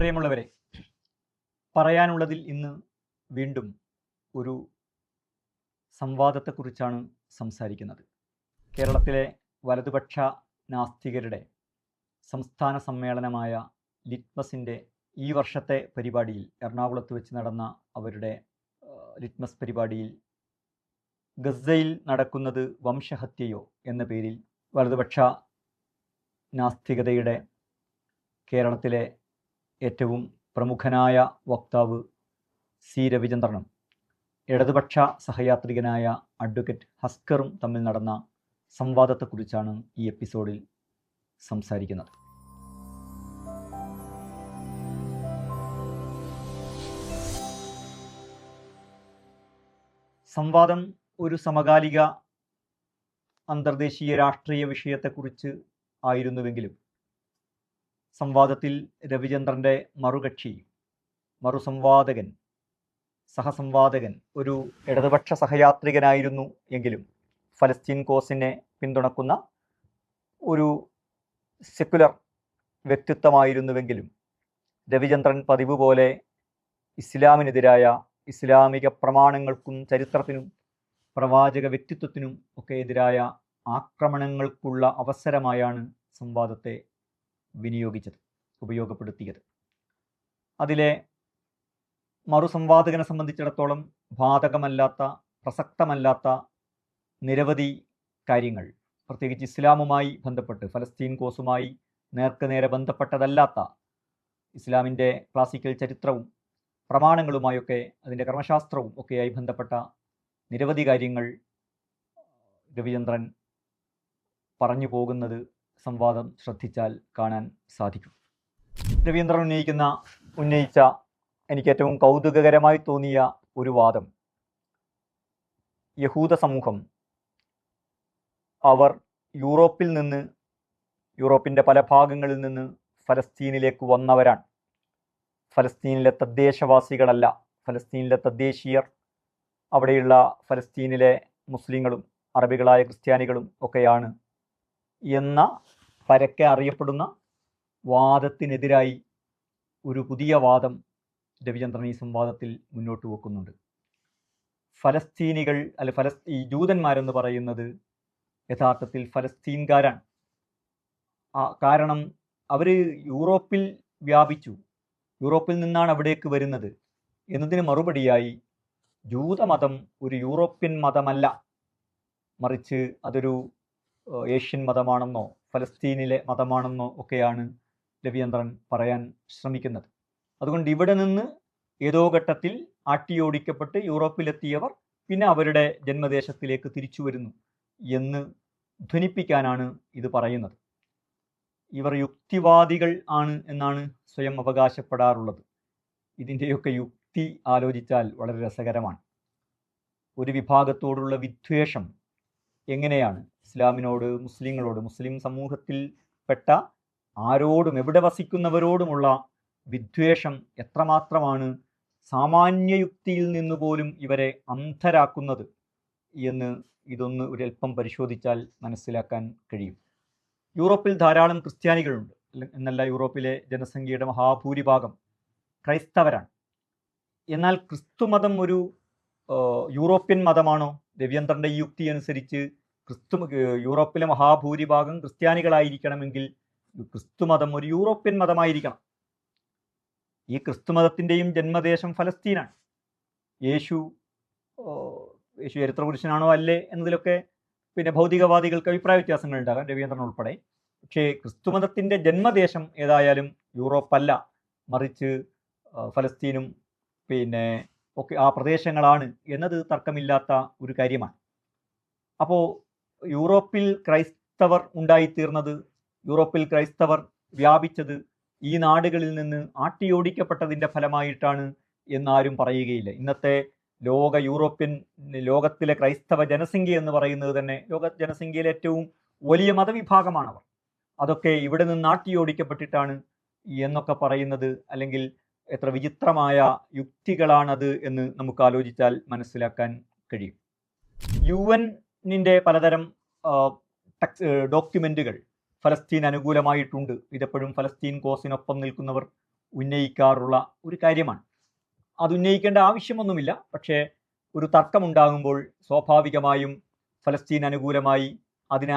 പ്രിയമുള്ളവരെ പറയാനുള്ളതിൽ ഇന്ന് വീണ്ടും ഒരു സംവാദത്തെക്കുറിച്ചാണ് സംസാരിക്കുന്നത്. കേരളത്തിലെ വലതുപക്ഷ നാസ്തികരുടെ സംസ്ഥാന സമ്മേളനമായ ലിറ്റ്മസിന്റെ ഈ വർഷത്തെ പരിപാടിയിൽ എറണാകുളത്ത് വെച്ച് നടന്ന അവരുടെ ലിറ്റ്മസ് പരിപാടിയിൽ ഗസയിൽ നടക്കുന്നത് വംശഹത്യയോ എന്ന പേരിൽ വലതുപക്ഷ നാസ്തികതയുടെ കേരളത്തിലെ ഏറ്റവും പ്രമുഖനായ വക്താവ് സി. രവിചന്ദ്രനും ഇടതുപക്ഷ സഹയാത്രികനായ അഡ്വക്കേറ്റ് ഹസ്കറും തമ്മിൽ നടന്ന സംവാദത്തെക്കുറിച്ചാണ് ഈ എപ്പിസോഡിൽ സംസാരിക്കുന്നത്. സംവാദം ഒരു സമകാലിക അന്തർദേശീയ രാഷ്ട്രീയ വിഷയത്തെക്കുറിച്ച് ആയിരുന്നുവെങ്കിലും സംവാദത്തിൽ രവിചന്ദ്രന്റെ മറുകക്ഷി മറുസംവാദകൻ സഹസംവാദകൻ ഒരു ഇടതുപക്ഷ സഹയാത്രികനായിരുന്നു എങ്കിലും ഫലസ്തീൻ കോസിനെ പിന്തുണക്കുന്ന ഒരു സെക്കുലർ വ്യക്തിത്വമായിരുന്നുവെങ്കിലും രവിചന്ദ്രൻ പതിവ് പോലെ ഇസ്ലാമിനെതിരായ ഇസ്ലാമിക പ്രമാണങ്ങൾക്കും ചരിത്രത്തിനും പ്രവാചക വ്യക്തിത്വത്തിനും ഒക്കെ എതിരായ ആക്രമണങ്ങൾക്കുള്ള അവസരമായാണ് സംവാദത്തെ വിനിയോഗിച്ചത് ഉപയോഗപ്പെടുത്തിയത്. അതിലെ മറുസംവാദകനെ സംബന്ധിച്ചിടത്തോളം ബാധകമല്ലാത്ത പ്രസക്തമല്ലാത്ത നിരവധി കാര്യങ്ങൾ പ്രത്യേകിച്ച് ഇസ്ലാമുമായി ബന്ധപ്പെട്ട് ഫലസ്തീൻ കോസുമായി നേർക്കുനേരെ ബന്ധപ്പെട്ടതല്ലാത്ത ഇസ്ലാമിന്റെ ക്ലാസിക്കൽ ചരിത്രവും പ്രമാണങ്ങളുമായൊക്കെ അതിന്റെ കർമ്മശാസ്ത്രവും ഒക്കെയായി ബന്ധപ്പെട്ട നിരവധി കാര്യങ്ങൾ രവിചന്ദ്രൻ പറഞ്ഞു പോകുന്നത് സംവാദം ശ്രദ്ധിച്ചാൽ കാണാൻ സാധിക്കും. രവീന്ദ്രൻ ഉന്നയിക്കുന്ന ഉന്നയിച്ച എനിക്ക് ഏറ്റവും കൗതുകകരമായി തോന്നിയ ഒരു വാദം. യഹൂദ സമൂഹം അവർ യൂറോപ്പിൽ നിന്ന് യൂറോപ്പിന്റെ പല ഭാഗങ്ങളിൽ നിന്ന് ഫലസ്തീനിലേക്ക് വന്നവരാണ്. ഫലസ്തീനിലെ തദ്ദേശവാസികളല്ല ഫലസ്തീനിലെ തദ്ദേശീയർ അവിടെയുള്ള ഫലസ്തീനിലെ മുസ്ലിങ്ങളും അറബികളായ ക്രിസ്ത്യാനികളും ഒക്കെയാണ് എന്ന പരക്കെ അറിയപ്പെടുന്ന വാദത്തിനെതിരായി ഒരു പുതിയ വാദം രവിചന്ദ്രൻ ഈ സംവാദത്തിൽ മുന്നോട്ട് വെക്കുന്നുണ്ട്. ഫലസ്തീനികൾ അല്ലെ ഫലസ് ഈ ജൂതന്മാരെന്ന് പറയുന്നത് യഥാർത്ഥത്തിൽ ഫലസ്തീൻകാരാണ്. കാരണം അവർ യൂറോപ്പിൽ വ്യാപിച്ചു. യൂറോപ്പിൽ നിന്നാണ് അവിടേക്ക് വരുന്നത്. എന്നതിന് മറുപടിയായി ജൂതമതം ഒരു യൂറോപ്യൻ മതമല്ല. മറിച്ച് അതൊരു ഏഷ്യൻ മതമാണെന്നോ ഫലസ്തീനിലെ മതമാണെന്നോ ഒക്കെയാണ് രവീന്ദ്രൻ പറയാൻ ശ്രമിക്കുന്നത്. അതുകൊണ്ട് ഇവിടെ നിന്ന് ഏതോ ഘട്ടത്തിൽ ആട്ടിയോടിക്കപ്പെട്ട് യൂറോപ്പിലെത്തിയവർ പിന്നെ അവരുടെ ജന്മദേശത്തിലേക്ക് തിരിച്ചു വരുന്നു എന്ന് ധ്വനിപ്പിക്കാനാണ് ഇത് പറയുന്നത്. ഇവർ യുക്തിവാദികൾ ആണ് എന്നാണ് സ്വയം അവകാശപ്പെടാറുള്ളത്. ഇതിന്റെയൊക്കെ യുക്തി ആലോചിച്ചാൽ വളരെ രസകരമാണ്. ഒരു വിഭാഗത്തോടുള്ള വിദ്വേഷം എങ്ങനെയാണ് ഇസ്ലാമിനോട് മുസ്ലിങ്ങളോട് മുസ്ലിം സമൂഹത്തിൽ പെട്ട ആരോടും എവിടെ വസിക്കുന്നവരോടുമുള്ള വിദ്വേഷം എത്രമാത്രമാണ് സാമാന്യ യുക്തിയിൽ നിന്ന് പോലും ഇവരെ അന്ധരാക്കുന്നത് എന്ന് ഇതൊന്ന് ഒരല്പം പരിശോധിച്ചാൽ മനസ്സിലാക്കാൻ കഴിയും. യൂറോപ്പിൽ ധാരാളം ക്രിസ്ത്യാനികളുണ്ട്. എന്നല്ല യൂറോപ്പിലെ ജനസംഖ്യയുടെ മഹാഭൂരിഭാഗം ക്രൈസ്തവരാണ്. എന്നാൽ ക്രിസ്തുമതം ഒരു യൂറോപ്യൻ മതമാണോ? രവീന്ദ്രന്റെ ഈ യുക്തി അനുസരിച്ച് ക്രിസ്തു യൂറോപ്പിലെ മഹാഭൂരിഭാഗം ക്രിസ്ത്യാനികളായിരിക്കണമെങ്കിൽ ക്രിസ്തുമതം ഒരു യൂറോപ്യൻ മതമായിരിക്കണം. ഈ ക്രിസ്തുമതത്തിന്റെയും ജന്മദേശം ഫലസ്തീനാണ്. യേശു യേശു ചരിത്രപുരുഷനാണോ അല്ലേ എന്നതിലൊക്കെ പിന്നെ ഭൗതികവാദികൾക്ക് അഭിപ്രായ വ്യത്യാസങ്ങൾ ഉണ്ടാകാം രവീന്ദ്രൻ ഉൾപ്പെടെ. പക്ഷേ ക്രിസ്തുമതത്തിന്റെ ജന്മദേശം ഏതായാലും യൂറോപ്പല്ല. മറിച്ച് ഫലസ്തീനും പിന്നെ ഒക്കെ ആ പ്രദേശങ്ങളാണ് എന്നത് തർക്കമില്ലാത്ത ഒരു കാര്യമാണ്. അപ്പോൾ യൂറോപ്പിൽ ക്രൈസ്തവർ ഉണ്ടായിത്തീർന്നത് യൂറോപ്പിൽ ക്രൈസ്തവർ വ്യാപിച്ചത് ഈ നാടുകളിൽ നിന്ന് ആട്ടിയോടിക്കപ്പെട്ടതിന്റെ ഫലമായിട്ടാണ് എന്നാരും പറയുകയില്ല. ഇന്നത്തെ ലോക യൂറോപ്യൻ ലോകത്തിലെ ക്രൈസ്തവ ജനസംഖ്യ എന്ന് പറയുന്നത് തന്നെ ലോക ജനസംഖ്യയിലെ ഏറ്റവും വലിയ മതവിഭാഗമാണവർ. അതൊക്കെ ഇവിടെ നിന്ന് ആട്ടിയോടിക്കപ്പെട്ടിട്ടാണ് എന്നൊക്കെ പറയുന്നത്. അല്ലെങ്കിൽ എത്ര വിചിത്രമായ യുക്തികളാണത് എന്ന് നമുക്ക് ആലോചിച്ചാൽ മനസ്സിലാക്കാൻ കഴിയും. യു എന്നിന്റെ പലതരം ഡോക്യുമെന്റുകൾ ഫലസ്തീൻ അനുകൂലമായിട്ടുണ്ട്. ഇതെപ്പോഴും ഫലസ്തീൻ കോസിനൊപ്പം നിൽക്കുന്നവർ ഉന്നയിക്കാറുള്ള ഒരു കാര്യമാണ്. അത് ഉന്നയിക്കേണ്ട ആവശ്യമൊന്നുമില്ല. പക്ഷേ ഒരു തർക്കമുണ്ടാകുമ്പോൾ സ്വാഭാവികമായും ഫലസ്തീൻ അനുകൂലമായി അതിന്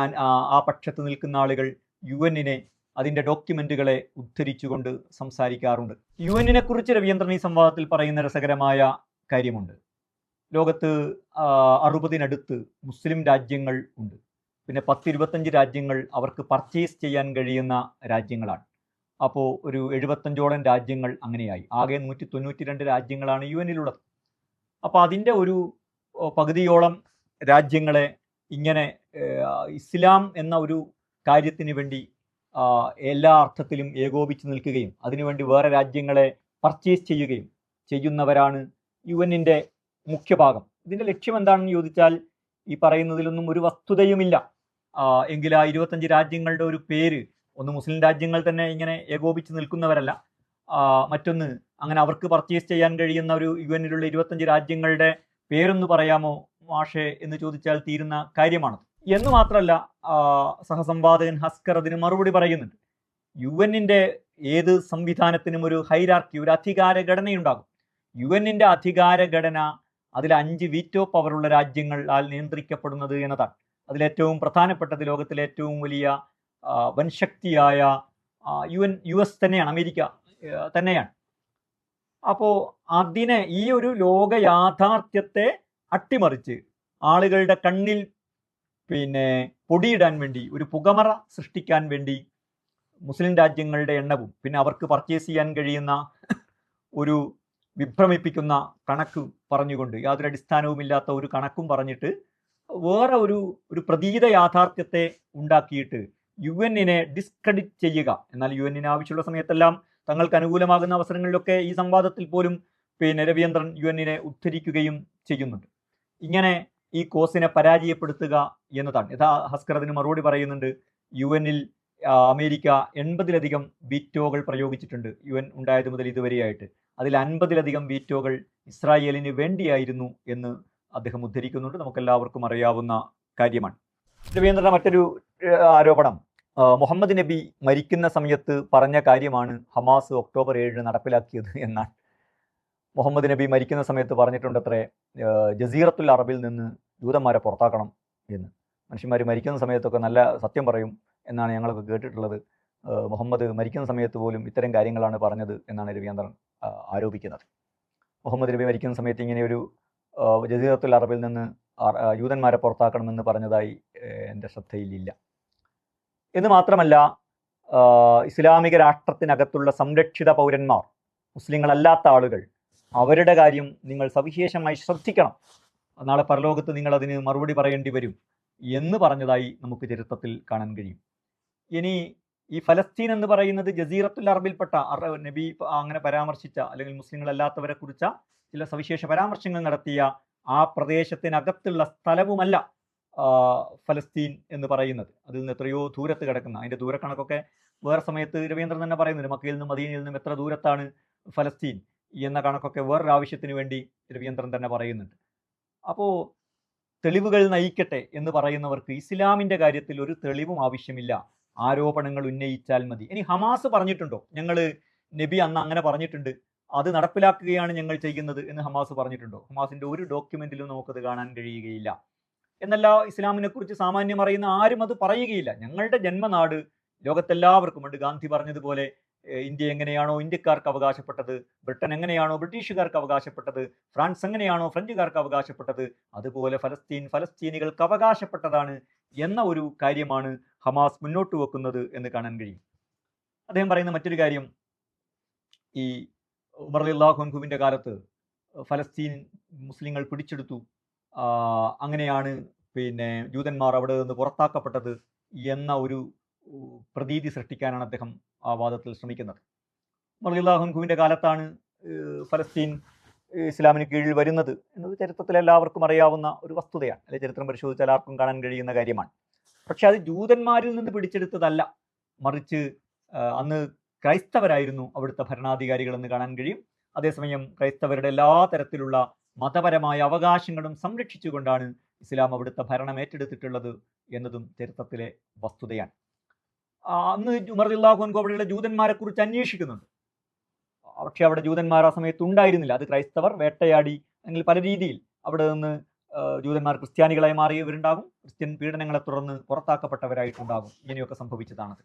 ആ പക്ഷത്ത് നിൽക്കുന്ന ആളുകൾ യു എന്നിനെ അതിന്റെ ഡോക്യുമെന്റുകളെ ഉദ്ധരിച്ചുകൊണ്ട് സംസാരിക്കാറുണ്ട്. യു എന്നിനെ കുറിച്ച് രവീന്ദ്രൻ ഈ സംവാദത്തിൽ പറയുന്ന രസകരമായ കാര്യമുണ്ട്. ലോകത്ത് അറുപതിനടുത്ത് മുസ്ലിം രാജ്യങ്ങൾ ഉണ്ട്. പിന്നെ പത്തിരുപത്തഞ്ച് രാജ്യങ്ങൾ അവർക്ക് പർച്ചേസ് ചെയ്യാൻ കഴിയുന്ന രാജ്യങ്ങളാണ്. അപ്പോൾ ഒരു എഴുപത്തഞ്ചോളം രാജ്യങ്ങൾ അങ്ങനെയായി. ആകെ നൂറ്റി തൊണ്ണൂറ്റി രണ്ട് രാജ്യങ്ങളാണ് യു എനിലുള്ളത് അപ്പോൾ അതിന്റെ ഒരു പകുതിയോളം രാജ്യങ്ങളെ ഇങ്ങനെ ഇസ്ലാം എന്ന ഒരു കാര്യത്തിന് വേണ്ടി എല്ലാ അർത്ഥത്തിലും ഏകോപിച്ച് നിൽക്കുകയും അതിനുവേണ്ടി വേറെ രാജ്യങ്ങളെ പർച്ചേസ് ചെയ്യുകയും ചെയ്യുന്നവരാണ് യു എന്നിന്റെ മുഖ്യഭാഗം. ഇതിന്റെ ലക്ഷ്യം എന്താണെന്ന് ചോദിച്ചാൽ ഈ പറയുന്നതിലൊന്നും ഒരു വസ്തുതയുമില്ല. എങ്കിൽ ആ ഇരുപത്തഞ്ച് രാജ്യങ്ങളുടെ ഒരു പേര് ഒന്ന് മുസ്ലിം രാജ്യങ്ങൾ തന്നെ ഇങ്ങനെ ഏകോപിച്ച് നിൽക്കുന്നവരല്ല. മറ്റൊന്ന് അങ്ങനെ അവർക്ക് പർച്ചേസ് ചെയ്യാൻ കഴിയുന്ന ഒരു യു എന്നിലുള്ള ഇരുപത്തഞ്ച് രാജ്യങ്ങളുടെ പേരൊന്ന് പറയാമോ മാഷെ എന്ന് ചോദിച്ചാൽ തീരുന്ന കാര്യമാണ് എന്ന് മാത്രമല്ല സഹസംവാദകൻ ഹസ്കർ അതിന് മറുപടി പറയുന്നുണ്ട്. യു എന്നിന്റെ ഏത് സംവിധാനത്തിനും ഒരു ഹൈരാർക്കി ഒരു അധികാര ഘടനയുണ്ടാകും യു എന്നിന്റെ അധികാര ഘടന അതിൽ അഞ്ച് വീറ്റോ പവറുള്ള രാജ്യങ്ങളാൽ നിയന്ത്രിക്കപ്പെടുന്നത് എന്നതാണ്. അതിലേറ്റവും പ്രധാനപ്പെട്ടത് ലോകത്തിലെ ഏറ്റവും വലിയ വൻശക്തിയായ യു എൻ യു എസ് തന്നെയാണ് അമേരിക്ക തന്നെയാണ്. അപ്പോൾ അതിനെ ഈ ഒരു ലോക യാഥാർത്ഥ്യത്തെ അട്ടിമറിച്ച് ആളുകളുടെ കണ്ണിൽ പിന്നെ പൊടിയിടാൻ വേണ്ടി ഒരു പുകമറ സൃഷ്ടിക്കാൻ വേണ്ടി മുസ്ലിം രാജ്യങ്ങളുടെ എണ്ണവും പിന്നെ അവർക്ക് പർച്ചേസ് ചെയ്യാൻ കഴിയുന്ന ഒരു വിഭ്രമിപ്പിക്കുന്ന കണക്ക് പറഞ്ഞുകൊണ്ട് യാതൊരു അടിസ്ഥാനവുമില്ലാത്ത ഒരു കണക്കും പറഞ്ഞിട്ട് വേറെ ഒരു ഒരു പ്രതീത യാഥാർത്ഥ്യത്തെ ഉണ്ടാക്കിയിട്ട് യു എന്നിനെ ഡിസ്ക്രെഡിറ്റ് ചെയ്യുക. എന്നാൽ യു എന്നിന് ആവശ്യമുള്ള സമയത്തെല്ലാം തങ്ങൾക്ക് അനുകൂലമാകുന്ന അവസരങ്ങളിലൊക്കെ ഈ സംവാദത്തിൽ പോലും പിന്നെ രവീന്ദ്രൻ യു എന്നിനെ ഉദ്ധരിക്കുകയും ചെയ്യുന്നുണ്ട്. ഇങ്ങനെ ഈ കോസിനെ പരാജയപ്പെടുത്തുക എന്നതാണ്. യഥാ ഹസ്കർ അതിന് മറുപടി പറയുന്നുണ്ട് യു എന്നിൽ അമേരിക്ക എൺപതിലധികം ബിറ്റോകൾ പ്രയോഗിച്ചിട്ടുണ്ട്. യു എൻ ഉണ്ടായത് മുതൽ ഇതുവരെയായിട്ട്. അതിൽ അൻപതിലധികം വീറ്റോകൾ ഇസ്രായേലിന് വേണ്ടിയായിരുന്നു എന്ന് അദ്ദേഹം ഉദ്ധരിക്കുന്നുണ്ട്. നമുക്കെല്ലാവർക്കും അറിയാവുന്ന കാര്യമാണ്. രവീന്ദ്രൻ മറ്റൊരു ആരോപണം. മുഹമ്മദ് നബി മരിക്കുന്ന സമയത്ത് പറഞ്ഞ കാര്യമാണ് ഹമാസ് ഒക്ടോബർ ഏഴിന് നടപ്പിലാക്കിയത് എന്നാണ്. മുഹമ്മദ് നബി മരിക്കുന്ന സമയത്ത് പറഞ്ഞിട്ടുണ്ടത്രേ ജസീറത്തുൽ അറബിൽ നിന്ന് ജൂതന്മാരെ പുറത്താക്കണം എന്ന്. മനുഷ്യന്മാർ മരിക്കുന്ന സമയത്തൊക്കെ നല്ല സത്യം പറയും എന്നാണ് ഞങ്ങളൊക്കെ കേട്ടിട്ടുള്ളത്. മുഹമ്മദ് മരിക്കുന്ന സമയത്ത് പോലും ഇത്തരം കാര്യങ്ങളാണ് പറഞ്ഞത് എന്നാണ് രവീന്ദ്രൻ ആരോപിക്കുന്നത്. മുഹമ്മദ് നബി മരിക്കുന്ന സമയത്ത് ഇങ്ങനെ ഒരു ജസീറത്തുൽ അറബിൽ നിന്ന് യൂതന്മാരെ പുറത്താക്കണമെന്ന് പറഞ്ഞതായി എന്റെ ശ്രദ്ധയിലില്ല. എന്ന് മാത്രമല്ല ഇസ്ലാമിക രാഷ്ട്രത്തിനകത്തുള്ള സംരക്ഷിത പൗരന്മാർ മുസ്ലിങ്ങളല്ലാത്ത ആളുകൾ അവരുടെ കാര്യം നിങ്ങൾ സവിശേഷമായി ശ്രദ്ധിക്കണം. നാളെ പരലോകത്ത് നിങ്ങൾ അതിന് മറുപടി പറയേണ്ടി വരും എന്ന് പറഞ്ഞതായി നമുക്ക് ചരിത്രത്തിൽ കാണാൻ കഴിയും. ഇനി ഈ ഫലസ്തീൻ എന്ന് പറയുന്നത് ജസീറത്തുൽ അറബിൽപ്പെട്ട നബി അങ്ങനെ പരാമർശിച്ച അല്ലെങ്കിൽ മുസ്ലിങ്ങളല്ലാത്തവരെ കുറിച്ച ചില സവിശേഷ പരാമർശങ്ങൾ നടത്തിയ ആ പ്രദേശത്തിനകത്തുള്ള സ്ഥലവുമല്ല ഫലസ്തീൻ എന്ന് പറയുന്നത്. അതിൽ നിന്ന് എത്രയോ ദൂരത്ത് കിടക്കുന്ന അതിന്റെ ദൂരക്കണക്കൊക്കെ വേറെ സമയത്ത് രവീന്ദ്രൻ തന്നെ പറയുന്നുണ്ട് മക്കയിൽ നിന്നും മദീനയിൽ നിന്നും എത്ര ദൂരത്താണ് ഫലസ്തീൻ എന്ന കണക്കൊക്കെ വേറൊരു ആവശ്യത്തിന് വേണ്ടി രവീന്ദ്രൻ തന്നെ പറയുന്നുണ്ട്. അപ്പോൾ തെളിവുകൾ നയിക്കട്ടെ എന്ന് പറയുന്നവർക്ക് ഇസ്ലാമിന്റെ കാര്യത്തിൽ ഒരു തെളിവും ആവശ്യമില്ല. ആരോപണങ്ങൾ ഉന്നയിച്ചാൽ മതി. ഇനി ഹമാസ് പറഞ്ഞിട്ടുണ്ടോ? ഞങ്ങൾ നബി അന്ന് അങ്ങനെ പറഞ്ഞിട്ടുണ്ട്. അത് നടപ്പിലാക്കുകയാണ് ഞങ്ങൾ ചെയ്യുന്നത് എന്ന് ഹമാസ് പറഞ്ഞിട്ടുണ്ടോ? ഹമാസിന്റെ ഒരു ഡോക്യുമെന്റിലും നമുക്കത് കാണാൻ കഴിയുകയില്ല. എന്നല്ല ഇസ്ലാമിനെ കുറിച്ച് സാമാന്യം അറിയുന്ന ആരും അത് പറയുകയില്ല. ഞങ്ങളുടെ ജന്മനാട് ലോകത്തെല്ലാവർക്കും ഉണ്ട് ഗാന്ധി പറഞ്ഞതുപോലെ ഇന്ത്യ എങ്ങനെയാണോ ഇന്ത്യക്കാർക്ക് അവകാശപ്പെട്ടത് ബ്രിട്ടൻ എങ്ങനെയാണോ ബ്രിട്ടീഷുകാർക്ക് അവകാശപ്പെട്ടത് ഫ്രാൻസ് എങ്ങനെയാണോ ഫ്രഞ്ചുകാർക്ക് അവകാശപ്പെട്ടത് അതുപോലെ ഫലസ്തീൻ ഫലസ്തീനികൾക്ക് അവകാശപ്പെട്ടതാണ് എന്ന ഒരു കാര്യമാണ് ഹമാസ് മുന്നോട്ട് വെക്കുന്നത് എന്ന് കാണാൻ കഴിയും. അദ്ദേഹം പറയുന്ന മറ്റൊരു കാര്യം ഈ ഉമർ അള്ളാഹുൻഹുവിന്റെ കാലത്ത് ഫലസ്തീൻ മുസ്ലിങ്ങൾ പിടിച്ചെടുത്തു. അങ്ങനെയാണ് പിന്നെ ജൂതന്മാർ അവിടെ നിന്ന് പുറത്താക്കപ്പെട്ടത് എന്ന ഒരു പ്രതീതി സൃഷ്ടിക്കാനാണ് അദ്ദേഹം ആ വാദത്തിൽ ശ്രമിക്കുന്നത്. മറിയുല്ലാഹുൻഖുവിന്റെ കാലത്താണ് ഫലസ്തീൻ ഇസ്ലാമിന് കീഴിൽ വരുന്നത് എന്നത് ചരിത്രത്തിൽ എല്ലാവർക്കും അറിയാവുന്ന ഒരു വസ്തുതയാണ്. അല്ലെ ചരിത്രം പരിശോധിച്ചാൽ ആർക്കും കാണാൻ കഴിയുന്ന കാര്യമാണ്. പക്ഷെ അത് ജൂതന്മാരിൽ നിന്ന് പിടിച്ചെടുത്തതല്ല. മറിച്ച് അന്ന് ക്രൈസ്തവരായിരുന്നു അവിടുത്തെ ഭരണാധികാരികളെന്ന് കാണാൻ കഴിയും. അതേസമയം ക്രൈസ്തവരുടെ എല്ലാ തരത്തിലുള്ള മതപരമായ അവകാശങ്ങളും സംരക്ഷിച്ചുകൊണ്ടാണ് ഇസ്ലാം അവിടുത്തെ ഭരണം ഏറ്റെടുത്തിട്ടുള്ളത് എന്നതും ചരിത്രത്തിലെ വസ്തുതയാണ്. അന്ന് ഉമർ അള്ളാഹുൻ അവിടെയുള്ള ജൂതന്മാരെ കുറിച്ച് അന്വേഷിക്കുന്നുണ്ട്. പക്ഷെ അവിടെ ജൂതന്മാർ ആ സമയത്ത് ഉണ്ടായിരുന്നില്ല. അത് ക്രൈസ്തവർ വേട്ടയാടി അല്ലെങ്കിൽ പല രീതിയിൽ അവിടെ നിന്ന് ജൂതന്മാർ ക്രിസ്ത്യാനികളായി മാറിയവരുണ്ടാകും. ക്രിസ്ത്യൻ പീഡനങ്ങളെ തുടർന്ന് പുറത്താക്കപ്പെട്ടവരായിട്ടുണ്ടാകും. ഇങ്ങനെയൊക്കെ സംഭവിച്ചതാണത്.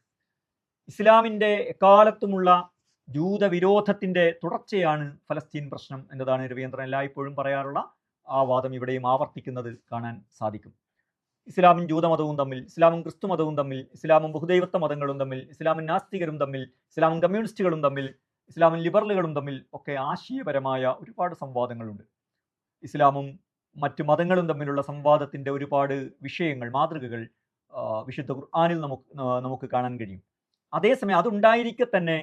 ഇസ്ലാമിന്റെ എക്കാലത്തുമുള്ള ജൂതവിരോധത്തിന്റെ തുടർച്ചയാണ് ഫലസ്തീൻ പ്രശ്നം എന്നതാണ് രവീന്ദ്രൻ എല്ലായ്പ്പോഴും പറയാറുള്ള ആ വാദം ഇവിടെയും ആവർത്തിക്കുന്നത് കാണാൻ സാധിക്കും. ഇസ്ലാമും ജൂതമതവും തമ്മിൽ ഇസ്ലാമും ക്രിസ്തു മതവും തമ്മിൽ ഇസ്ലാമും ബഹുദൈവത്വ മതങ്ങളും തമ്മിൽ ഇസ്ലാമും നാസ്തികരും തമ്മിൽ ഇസ്ലാമും കമ്മ്യൂണിസ്റ്റുകളും തമ്മിൽ ഇസ്ലാമും ലിബറലുകളും തമ്മിൽ ഒക്കെ ആശയപരമായ ഒരുപാട് സംവാദങ്ങളുണ്ട്. ഇസ്ലാമും മറ്റു മതങ്ങളും തമ്മിലുള്ള സംവാദത്തിന്റെ ഒരുപാട് വിഷയങ്ങൾ മാതൃകകൾ വിശുദ്ധ ഖുർആാനിൽ നമുക്ക് നമുക്ക് കാണാൻ കഴിയും. അതേസമയം അതുണ്ടായിരിക്കെ തന്നെ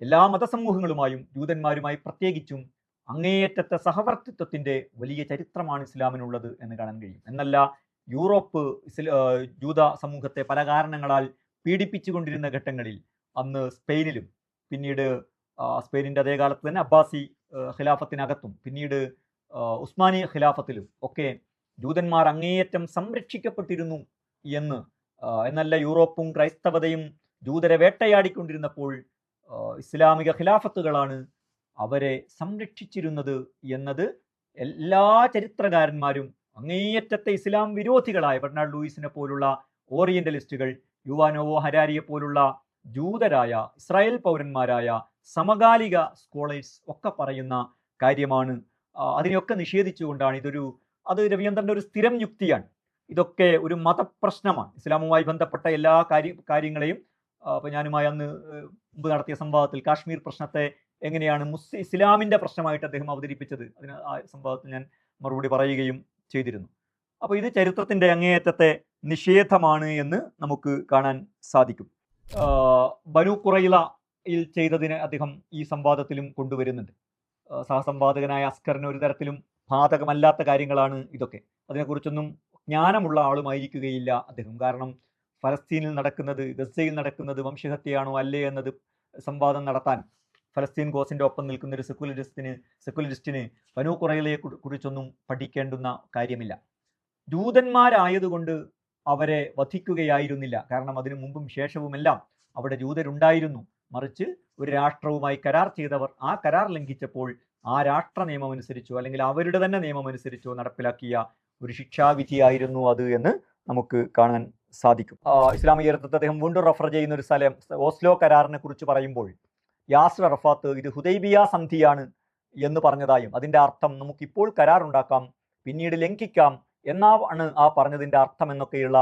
എല്ലാ മതസമൂഹങ്ങളുമായും ജൂതന്മാരുമായി പ്രത്യേകിച്ചും അങ്ങേയറ്റത്തെ സഹവർത്തിത്വത്തിന്റെ വലിയ ചരിത്രമാണ് ഇസ്ലാമിനുള്ളത് എന്ന് കാണാൻ കഴിയും. എന്നല്ല യൂറോപ്പ് ജൂത സമൂഹത്തെ പല കാരണങ്ങളാൽ പീഡിപ്പിച്ചുകൊണ്ടിരുന്ന ഘട്ടങ്ങളിൽ അന്ന് സ്പെയിനിലും പിന്നീട് സ്പെയിനിന്റെ അതേ കാലത്ത് തന്നെ അബ്ബാസി ഖിലാഫത്തിനകത്തും പിന്നീട് ഉസ്മാനി ഖിലാഫത്തിലും ഒക്കെ ജൂതന്മാർ അങ്ങേയറ്റം സംരക്ഷിക്കപ്പെട്ടിരുന്നു എന്ന് എന്നല്ല യൂറോപ്പും ക്രൈസ്തവതയും ജൂതരെ വേട്ടയാടിക്കൊണ്ടിരുന്നപ്പോൾ ഇസ്ലാമിക ഖിലാഫത്തുകളാണ് അവരെ സംരക്ഷിച്ചിരുന്നത് എന്നത് എല്ലാ ചരിത്രകാരന്മാരും അങ്ങേയറ്റത്തെ ഇസ്ലാം വിരോധികളായ ബെർണാഡ് ലൂയിസിനെ പോലുള്ള ഓറിയന്റലിസ്റ്റുകൾ യുവാനോവോ ഹരാരിയെ പോലുള്ള ജൂതരായ ഇസ്രായേൽ പൗരന്മാരായ സമകാലിക സ്കോളേഴ്സ് ഒക്കെ പറയുന്ന കാര്യമാണ്. അതിനെയൊക്കെ നിഷേധിച്ചുകൊണ്ടാണ് ഇതൊരു അത് രവീന്ദ്രന്റെ ഒരു സ്ഥിരം യുക്തിയാണ്. ഇതൊക്കെ ഒരു മതപ്രശ്നമാണ്. ഇസ്ലാമുമായി ബന്ധപ്പെട്ട എല്ലാ കാര്യ കാര്യങ്ങളെയും അപ്പോൾ ഞാനുമായി അന്ന് മുമ്പ് നടത്തിയ സംവാദത്തിൽ കാശ്മീർ പ്രശ്നത്തെ എങ്ങനെയാണ് മുസ് ഇസ്ലാമിന്റെ പ്രശ്നമായിട്ട് അദ്ദേഹം അവതരിപ്പിച്ചത്. അതിന് ആ സംഭവത്തിൽ ഞാൻ മറുപടി പറയുകയും ചെയ്തിരുന്നു. അപ്പോൾ ഇത് ചരിത്രത്തിന്റെ അങ്ങേയറ്റത്തെ നിഷേധമാണ് എന്ന് നമുക്ക് കാണാൻ സാധിക്കും. ബനു കുറയിലയിൽ ചെയ്തതിന് അദ്ദേഹം ഈ സംവാദത്തിലും കൊണ്ടുവരുന്നുണ്ട്. സഹസംവാദകനായ അസ്കറിന് ഒരു തരത്തിലും ബാധകമല്ലാത്ത കാര്യങ്ങളാണ് ഇതൊക്കെ. അതിനെക്കുറിച്ചൊന്നും ജ്ഞാനമുള്ള ആളുമായിരിക്കുകയില്ല അദ്ദേഹം. കാരണം ഫലസ്തീനിൽ നടക്കുന്നത് ഗസയിൽ നടക്കുന്നത് വംശഹത്യയാണോ അല്ലേ എന്നത് സംവാദം നടത്താൻ ഫലസ്തീൻ ഗോസിന്റെ ഒപ്പം നിൽക്കുന്ന ഒരു സെക്കുലറിസ്റ്റിന് സെക്കുലറിസ്റ്റിന് ബനു കുറയിലയെ കുറിച്ചൊന്നും പഠിക്കേണ്ടുന്ന കാര്യമില്ല. ജൂതന്മാരായതുകൊണ്ട് അവരെ വധിക്കുകയായിരുന്നില്ല. കാരണം അതിനു മുമ്പും ശേഷവുമെല്ലാം അവിടെ ജൂതരുണ്ടായിരുന്നു. മറിച്ച് ഒരു രാഷ്ട്രവുമായി കരാർ ചെയ്തവർ ആ കരാർ ലംഘിച്ചപ്പോൾ ആ രാഷ്ട്ര നിയമം അനുസരിച്ചോ അല്ലെങ്കിൽ അവരുടെ തന്നെ നിയമം അനുസരിച്ചോ നടപ്പിലാക്കിയ ഒരു ശിക്ഷാവിധിയായിരുന്നു അത് എന്ന് നമുക്ക് കാണാൻ സാധിക്കും. ഇസ്ലാമിക ചരിത്രത്തെ അദ്ദേഹം വീണ്ടും റഫർ ചെയ്യുന്ന ഒരു സ്ഥലം ഓസ്ലോ കരാറിനെ കുറിച്ച് പറയുമ്പോൾ യാസ്ർ അറഫാത്ത് ഇത് ഹുദൈബിയ സന്ധിയാണ് എന്ന് പറഞ്ഞതായും അതിന്റെ അർത്ഥം നമുക്കിപ്പോൾ കരാറുണ്ടാക്കാം പിന്നീട് ലംഘിക്കാം എന്നാണ് ആ പറഞ്ഞതിന്റെ അർത്ഥം എന്നൊക്കെയുള്ള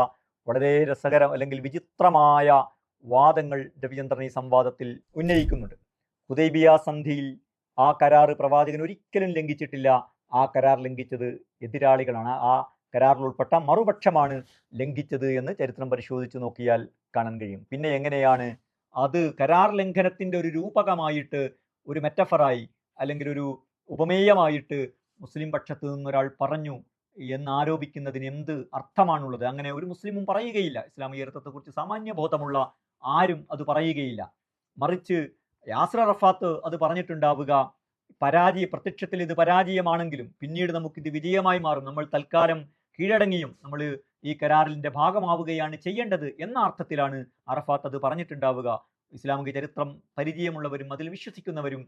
വളരെ രസകരം അല്ലെങ്കിൽ വിചിത്രമായ വാദങ്ങൾ രവിചന്ദ്രൻ ഈ സംവാദത്തിൽ ഉന്നയിക്കുന്നുണ്ട്. ഹുദൈബിയ സന്ധിയിൽ ആ കരാറ് പ്രവാചകൻ ഒരിക്കലും ലംഘിച്ചിട്ടില്ല. ആ കരാർ ലംഘിച്ചത് എതിരാളികളാണ്. ആ കരാറിൽ ഉൾപ്പെട്ട മറുപക്ഷമാണ് ലംഘിച്ചത് എന്ന് ചരിത്രം പരിശോധിച്ച് നോക്കിയാൽ കാണാൻ കഴിയും. പിന്നെ എങ്ങനെയാണ് അത് കരാർ ലംഘനത്തിന്റെ ഒരു രൂപകമായിട്ട് ഒരു മെറ്റഫറായി അല്ലെങ്കിൽ ഒരു ഉപമേയമായിട്ട് മുസ്ലിം പക്ഷത്ത് നിന്നൊരാൾ പറഞ്ഞു എന്നാരോപിക്കുന്നതിന് എന്ത് അർത്ഥമാണുള്ളത്? അങ്ങനെ ഒരു മുസ്ലിമും പറയുകയില്ല. ഇസ്ലാമിക ചരിത്രത്തെക്കുറിച്ച് സാമാന്യ ബോധമുള്ള ആരും അത് പറയുകയില്ല. മറിച്ച് യാസ്ര റഫാത്ത് അത് പറഞ്ഞിട്ടുണ്ടാവുക പരാജയ പ്രത്യക്ഷത്തിൽ ഇത് പരാജയമാണെങ്കിലും പിന്നീട് നമുക്കിത് വിജയമായി മാറും. നമ്മൾ തൽക്കാലം കീഴടങ്ങിയും നമ്മൾ ഈ കരാറിന്റെ ഭാഗമാവുകയാണ് ചെയ്യേണ്ടത് എന്ന അർത്ഥത്തിലാണ് അറഫാത്ത് അത് പറഞ്ഞിട്ടുണ്ടാവുക. ഇസ്ലാമിക ചരിത്രം പരിചയമുള്ളവരും അതിൽ വിശ്വസിക്കുന്നവരും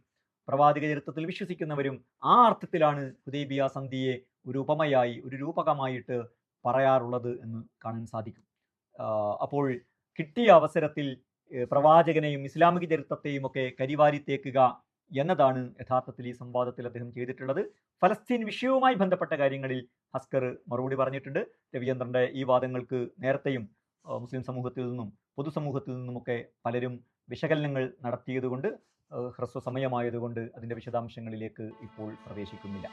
പ്രവാചക ചരിത്രത്തിൽ വിശ്വസിക്കുന്നവരും ആ അർത്ഥത്തിലാണ് ഹുദൈബിയ സന്ധിയെ ഒരു ഉപമയായി ഒരു രൂപകമായിട്ട് പറയാറുള്ളത് എന്ന് കാണാൻ സാധിക്കും. അപ്പോൾ കിട്ടിയ അവസരത്തിൽ പ്രവാചകനെയും ഇസ്ലാമിക ചരിത്രത്തെയും ഒക്കെ കരിവാരി തേക്കുക എന്നതാണ് യഥാർത്ഥത്തിൽ ഈ സംവാദത്തിൽ അദ്ദേഹം ചെയ്തിട്ടുള്ളത്. ഫലസ്തീൻ വിഷയവുമായി ബന്ധപ്പെട്ട കാര്യങ്ങളിൽ ഹസ്കർ മറുപടി പറഞ്ഞിട്ടുണ്ട്. രവിചന്ദ്രന്റെ ഈ വാദങ്ങൾക്ക് നേരത്തെയും മുസ്ലിം സമൂഹത്തിൽ നിന്നും പൊതുസമൂഹത്തിൽ നിന്നുമൊക്കെ പലരും വിശകലനങ്ങൾ നടത്തിയതുകൊണ്ട് ഹ്രസ്വസമയമായതുകൊണ്ട് ഹ്രസ്വ സമയമായതുകൊണ്ട് അതിന്റെ വിശദാംശങ്ങളിലേക്ക് ഇപ്പോൾ പ്രവേശിക്കുന്നില്ല.